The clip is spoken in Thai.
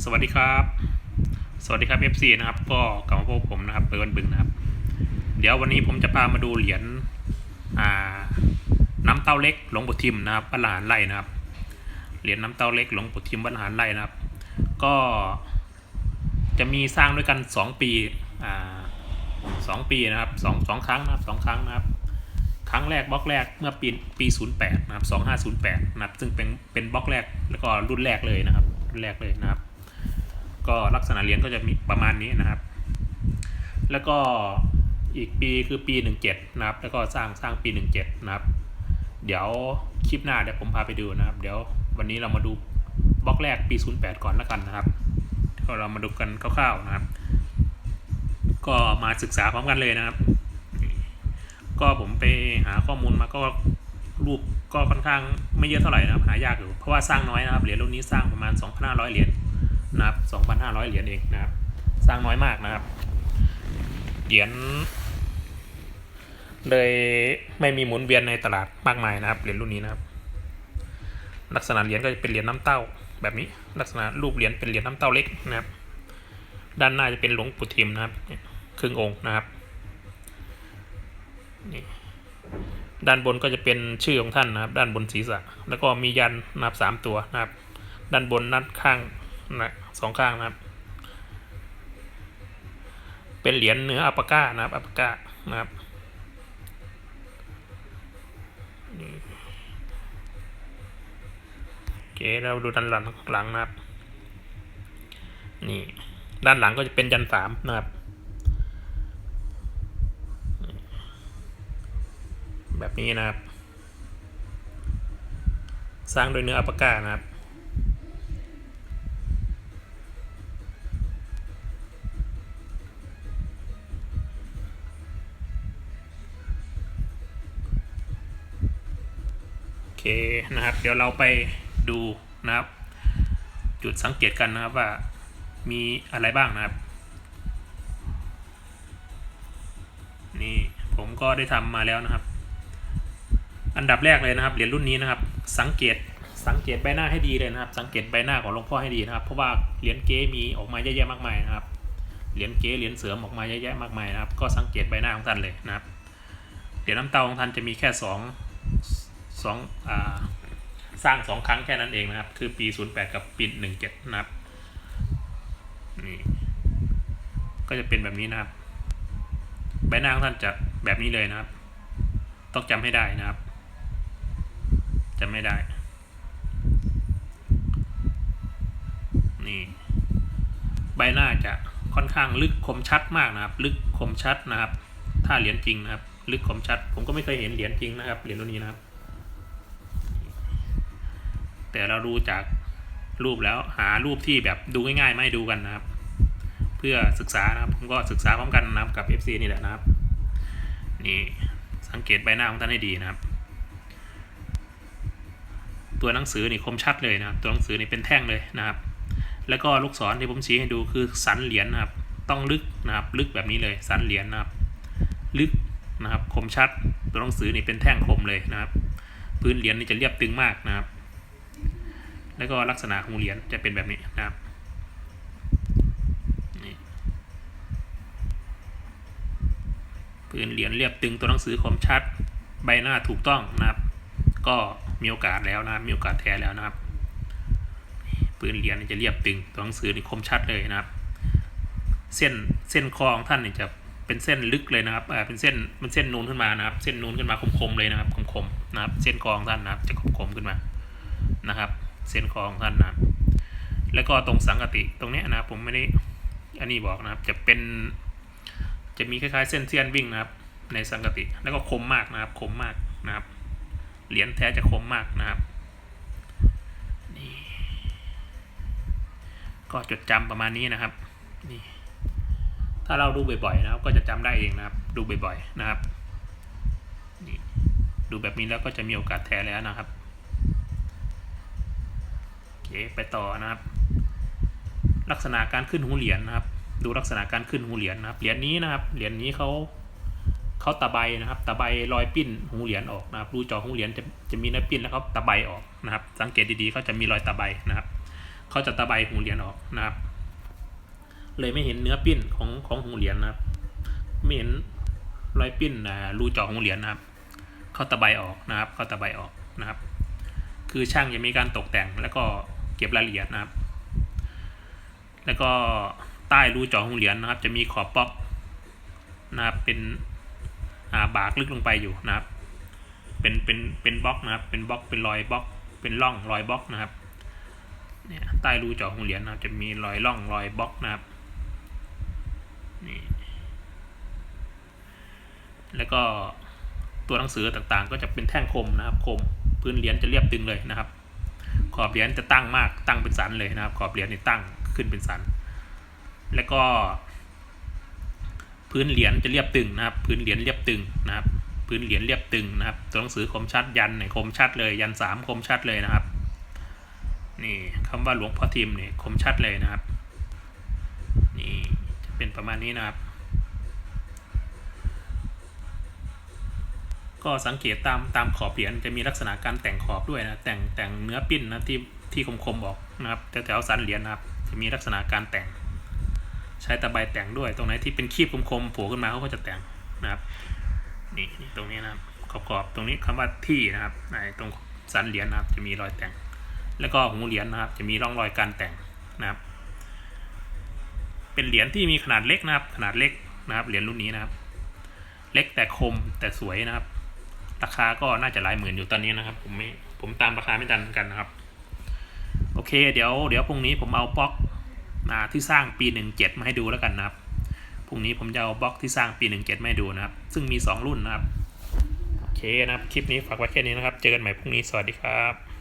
สวัสดีครับ สวัสดีครับ FC นะครับ ก็กลับมาพบผมนะครับเปิดวันบึงนะครับ เดี๋ยววันนี้ผมจะพามาดูเหรียญน้ำเต้าเล็กหลวงปู่ทิมนะครับวัดหารไร่นะครับ เหรียญน้ำเต้าเล็กหลวงปู่ทิมวัดหารไร่นะครับ ก็จะมีสร้างด้วยกันสองปีอ่าสองปีนะครับสองสองครั้งนะครับสองครั้งนะครับ ครั้งแรกบล็อกแรกเมื่อปีปี08นย์แปดนะครับ2508นะครับซึ่งเป็นเป็นบล็อกแรกแล้วก็รุ่นแรกเลยนะครับ รุ่นแรกเลยนะครับ ก็ลักษณะเหรียญก็จะมีประมาณนี้นะครับ แล้วก็อีกปีคือปี 17 นะครับ แล้วก็สร้างสร้างปี 17 นะครับ เดี๋ยวคลิปหน้าเดี๋ยวผมพาไปดูนะครับ เดี๋ยววันนี้เรามาดูบล็อกแรกปี 08 ก่อนแล้วกันนะครับก็เรามาดูกันคร่าวๆนะครับ ก็มาศึกษาพร้อมกันเลยนะครับ ก็ผมไปหาข้อมูลมาก็รูปก็ค่อนข้างไม่เยอะเท่าไหร่นะครับหายากอยู่เพราะว่าสร้างน้อยนะครับเหรียญรุ่นนี้สร้างประมาณ 2,500 เหรียญ นะครับ 2,500 เหรียญเองนะครับ สร้างน้อยมากนะครับ เหรียญเลยไม่มีหมุนเวียนในตลาดมากมายนะครับ เหรียญรุ่นนี้นะครับ ลักษณะเหรียญก็จะเป็นเหรียญน้ำเต้าแบบนี้ ลักษณะรูปเหรียญเป็นเหรียญน้ำเต้าเล็กนะครับ ด้านหน้าจะเป็นหลวงปู่ทิมนะครับ ครึ่งองค์นะครับ นี่ด้านบนก็จะเป็นชื่อของท่านนะครับ ด้านบนศีรษะ แล้วก็มียันนะครับสามตัวนะครับ ด้านบนนัดข้าง นะสองข้างนะครับ เป็นเหรียญเนื้ออัปปาก้านะครับอัปปาก้านะครับโอเคเราดูด้านหลังหลังนะครับ นี่ ด้านหลังก็จะเป็นยันสามนะครับ แบบนี้นะครับ สร้างโดยเนื้ออัปปาก้านะครับ เคนะครับ เดี๋ยวเราไปดูนะครับ จุดสังเกตกันนะครับว่ามีอะไรบ้างนะครับ นี่ผมก็ได้ทำมาแล้วนะครับ อันดับแรกเลยนะครับเหรียญรุ่นนี้นะครับ สังเกตสังเกตใบหน้าให้ดีเลยนะครับ สังเกตใบหน้าของหลวงพ่อให้ดีนะครับ เพราะว่าเหรียญเก๊มีออกมาเยอะแยะมากมายนะครับ เหรียญเก๊เหรียญเสริมออกมาเยอะแยะมากมายนะครับ ก็สังเกตใบหน้าของท่านเลยนะครับ เหรียญน้ำเตาของท่านจะมีแค่สอง สองอ่าสร้างสองครั้งแค่นั้นเองนะครับ คือปี 08 กับปี17นะครับนี่ก็จะเป็นแบบนี้นะครับ ใบหน้าของท่านจะแบบนี้เลยนะครับ ต้องจำให้ได้นะครับจำไม่ได้ นี่ ใบหน้าจะค่อนข้างลึกคมชัดมากนะครับ ลึกคมชัดนะครับ ถ้าเหรียญจริงนะครับ ลึกคมชัด ผมก็ไม่เคยเห็นเหรียญจริงนะครับ เหรียญรุ่นนี้นะครับ แต่เราดูจากรูปแล้วหารูปที่แบบดูง่ายๆไม่ดูกันนะครับ เพื่อศึกษานะครับผมก็ศึกษาพร้อมกันนะครับกับ FC นี่แหละนะครับ นี่สังเกตใบหน้าของท่านให้ดีนะครับ ตัวหนังสือนี่คมชัดเลยนะครับ ตัวหนังสือนี่เป็นแท่งเลยนะครับ แล้วก็ลูกศรที่ผมชี้ให้ดูคือสันเหรียญนะครับ ต้องลึกนะครับ ลึกแบบนี้เลยสันเหรียญนะครับ ลึกนะครับ คมชัดตัวหนังสือนี่เป็นแท่งคมเลยนะครับ พื้นเหรียญนี่จะเรียบตึงมากนะครับ แล้วก็ลักษณะของเหรียญจะเป็นแบบนี้นะครับพื้นเหรียญเรียบตึงตัวหนังสือคมชัด ใบหน้าถูกต้องนะครับ ก็มีโอกาสแล้วนะครับมีโอกาสแท้แล้วนะครับพื้นเหรียญจะเรียบตึงตัวหนังสือนี่คมชัดเลยนะครับ เส้นเส้นคอของท่านนี่จะเป็นเส้นลึกเลยนะครับอ่าเป็นเส้นเป็นเส้นนูนขึ้นมานะครับ เส้นนูนขึ้นมาคมๆเลยนะครับคมๆนะครับ เส้นคอของท่านนะครับจะคมๆขึ้นมานะครับ เส้นคอของท่านนะแล้วก็ตรงสังกติตรงเนี้ยนะครับผมไม่ได้อันนี้บอกนะครับจะเป็น จะมีคล้ายๆเส้นเทียนวิ่งนะครับ ในสังกติแล้วก็คมมากนะครับคมมากนะครับ เหรียญแท้จะคมมากนะครับนี่ก็จดจำประมาณนี้นะครับนี่ถ้าเราดูบ่อยๆนะครับ ก็จะจำได้เองนะครับ ดูบ่อยๆนะครับนี่ดูแบบนี้แล้วก็จะมีโอกาสแท้แล้วนะครับ ไปต่อนะครับ ลักษณะการขึ้นหูเหรียญนะครับ ดูลักษณะการขึ้นหูเหรียญนะครับ เหรียญนี้นะครับ เหรียญนี้เขาเขาตะไบนะครับ ตะไบรอยปิ้นหูเหรียญออกนะครับ รูจอหูเหรียญจะจะมีเนื้อปิ้นแล้วเขาตะไบออกนะครับ สังเกตดีๆเขาจะมีรอยตะไบนะครับเขาจะตะไบหูเหรียญออกนะครับ เลยไม่เห็นเนื้อปิ้นของของหูเหรียญนะครับ ไม่เห็นรอยปิ้นรูจาะหูเหรียญนะครับเขาตะไบออกนะครับเขาตะไบออกนะครับ คือช่างจะมีการตกแต่งแล้วก็ เก็บรายละเอียดนะครับ แล้วก็ใต้รูเจาะหูเหรียญนะครับ จะมีขอบบล็อกนะครับเป็นอาบากลึกลงไปอยู่นะครับ เป็นเป็นเป็นบล็อกนะครับ เป็นบล็อกเป็นรอยบล็อก เป็นร่องรอยบล็อกนะครับเนี่ยใต้รูเจาะหูเหรียญนะครับ จะมีรอยร่องรอยบล็อกนะครับนี่แล้วก็ตัวหนังสือต่างๆ ก็จะเป็นแท่งคมนะครับคมพื้นเหรียญจะเรียบตึงเลยนะครับ ขอบเหรียญจะตั้งมากตั้งเป็นสันเลยนะครับ ขอบเหรียญนี่ตั้งขึ้นเป็นสัน แล้วก็ พื้นเหรียญจะเรียบตึงนะครับ พื้นเหรียญเรียบตึงนะครับ พื้นเหรียญเรียบตึงนะครับ ตัวหนังสือคมชัดยันเนี่ยคมชัดเลย ยันสามคมชัดเลยนะครับ นี่คำว่าหลวงพ่อทิมเนี่ยคมชัดเลยนะครับ นี่จะเป็นประมาณนี้นะครับ ก็สังเกตตามตามขอบเหรียญจะมีลักษณะการแต่งขอบด้วยนะแต่งแต่งเนื้อปิ้นนะที่ที่คมๆออกนะครับแถวๆสันเหรียญนะครับจะมีลักษณะการแต่ง ใช้ตะไบแต่งด้วยตรงไหนที่เป็นคีบคมๆโผล่ขึ้นมาเขาก็จะแต่งนะครับนี่นี่ตรงนี้นะครับขอบขอบตรงนี้คำว่าที่นะครับในตรงสันเหรียญนะครับจะมีรอยแต่ง แล้วก็หูเหรียญนะครับ จะมีร่องรอยการแต่งนะครับ เป็นเหรียญที่มีขนาดเล็กนะครับ ขนาดเล็กนะครับเหรียญรุ่นนี้นะครับ เล็กแต่คมแต่สวยนะครับ ราคาก็น่าจะหลายหมื่นอยู่ตอนนี้นะครับ ผมไม่ผมตามราคาไม่ทันเหมือนกันนะครับ โอเค เดี๋ยวเดี๋ยวพรุ่งนี้ผมเอาบล็อกมาที่สร้างปีหนึ่งเจ็ดมาให้ดูแล้วกันนะครับพรุ่งนี้ผมจะเอาบล็อกที่สร้างปีหนึ่งเจ็ดมาให้ดูนะครับ ซึ่งมีสองรุ่นนะครับ โอเคนะครับ คลิปนี้ฝากไว้แค่นี้นะครับ เจอกันใหม่พรุ่งนี้สวัสดีครับ